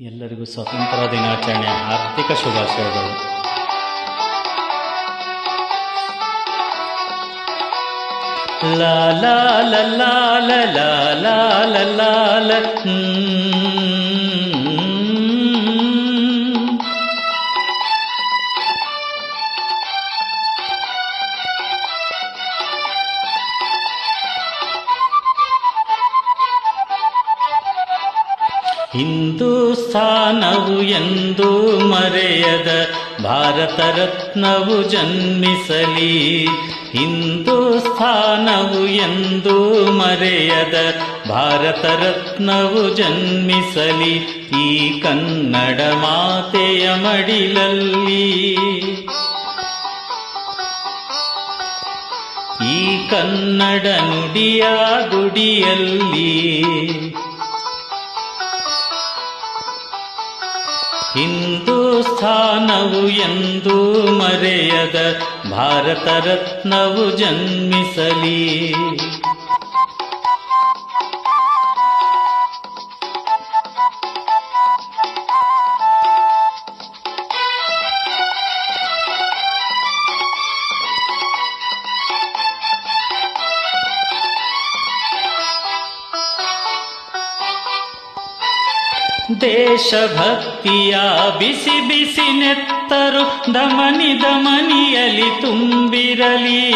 ಎಲ್ಲರಿಗೂ ಸ್ವಾತಂತ್ರ್ಯ ದಿನಾಚರಣೆ ಆರ್ಥಿಕ ಶುಭಾಶಯಗಳು. ಲಾಲ ಲಾಲ ಲಾಲ ಲಾಲ ಲ ಹಿಂದೂಸ್ಥಾನವು ಎಂದು ಮರೆಯದ ಭಾರತ ರತ್ನವು ಜನ್ಮಿಸಲಿ. ಹಿಂದೂಸ್ಥಾನವು ಎಂದು ಮರೆಯದ ಭಾರತ ರತ್ನವು ಜನ್ಮಿಸಲಿ. ಈ ಕನ್ನಡ ಮಾತೆಯ ಮಡಿಲಲ್ಲಿ ಈ ಕನ್ನಡ ನುಡಿಯ ಗುಡಿಯಲ್ಲಿ ಹಿಂದೂಸ್ಥಾನವು ಎಂದು ಮರೆಯದ ಭಾರತ ರತ್ನವು ಜನ್ಮಿಸಲಿ. ದೇಶಭಕ್ತಿಯ ಬಿಸಿ ಬಿಸಿ ನೆತ್ತರು ದಮನಿ ದಮನಿಯಲಿ ತುಂಬಿರಲಿ.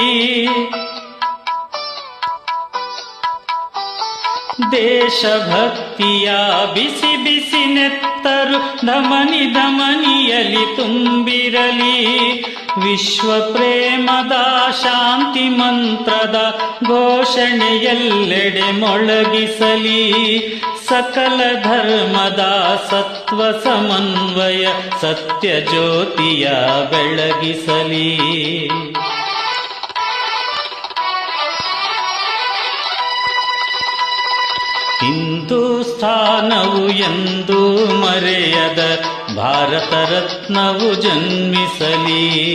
ದೇಶಭಕ್ತಿಯ ಬಿಸಿ ಬಿಸಿ ನೆತ್ತರು ದಮನಿ ದಮನಿಯಲಿ ತುಂಬಿರಲಿ. ವಿಶ್ವ ಪ್ರೇಮದ ಶಾಂತಿ ಮಂತ್ರದ ಘೋಷಣೆಯೆಲ್ಲೆಡೆ ಮೊಳಗಿಸಲಿ. ಸಕಲ ಧರ್ಮದ ಸತ್ವ ಸಮನ್ವಯ ಸತ್ಯ ಜ್ಯೋತಿಯ ಬೆಳಗಿಸಲಿ. ಹಿಂದೂಸ್ಥಾನವು ಎಂದು ಮರೆಯದ ಭಾರತ ರತ್ನವು ಜನ್ಮಿಸಲಿ.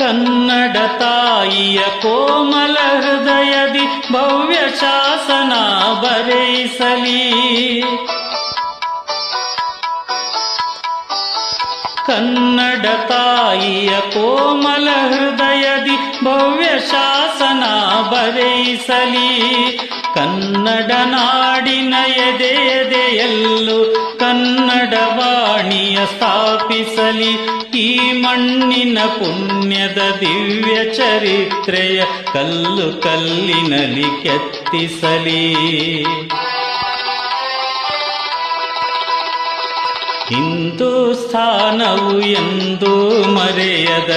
ಕನ್ನಡ ತಾಯಿಯ ಕೋಮಲ ಹೃದಯದಿ ಭವ್ಯ ಶಾಸನ ಬರೆಯಿಸಲಿ ಕನ್ನಡ ತಾಯಿಯ ಕೋಮಲ ಹೃದಯದಿ ಭವ್ಯ ಶಾಸನ ಬರೆಯಿಸಲಿ ಕನ್ನಡ ನಾಡಿನ ಎದೆ ಎದೆಯಲ್ಲೂ ಕನ್ನಡ ವಾಣಿಯ ಸ್ಥಾಪಿಸಲಿ. ಈ ಮಣ್ಣಿನ ಪುಣ್ಯದ ದಿವ್ಯ ಚರಿತ್ರೆಯ ಕಲ್ಲು ಕಲ್ಲಿನಲ್ಲಿ ಕೆತ್ತಿಸಲಿ. ಹಿಂದೂಸ್ಥಾನವು ಎಂದು ಮರೆಯದ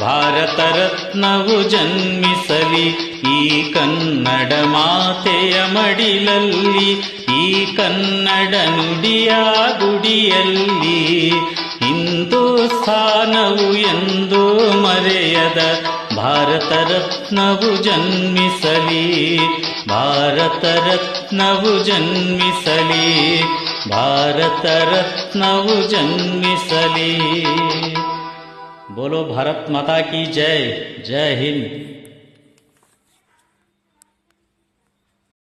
ಭಾರತ ರತ್ನವು ಜನ್ಮಿಸಲಿ, ಈ ಕನ್ನಡ ಮಾತೆಯ ಮಡಿಲಲ್ಲಿ, ಈ ಕನ್ನಡ ನುಡಿಯ ಗುಡಿಯಲ್ಲಿ. ಹಿಂದೂಸ್ಥಾನವು ಎಂದು ಮರೆಯದ ಭಾರತ ರತ್ನವು ಜನ್ಮಿಸಲಿ ಭಾರತ ರತ್ನವು ಜನ್ಮಿಸಲಿ ಭಾರತ ರತ್ನವು ಜನ್ಮಿಸಲಿ. बोलो भारत माता की जय जय हिंद।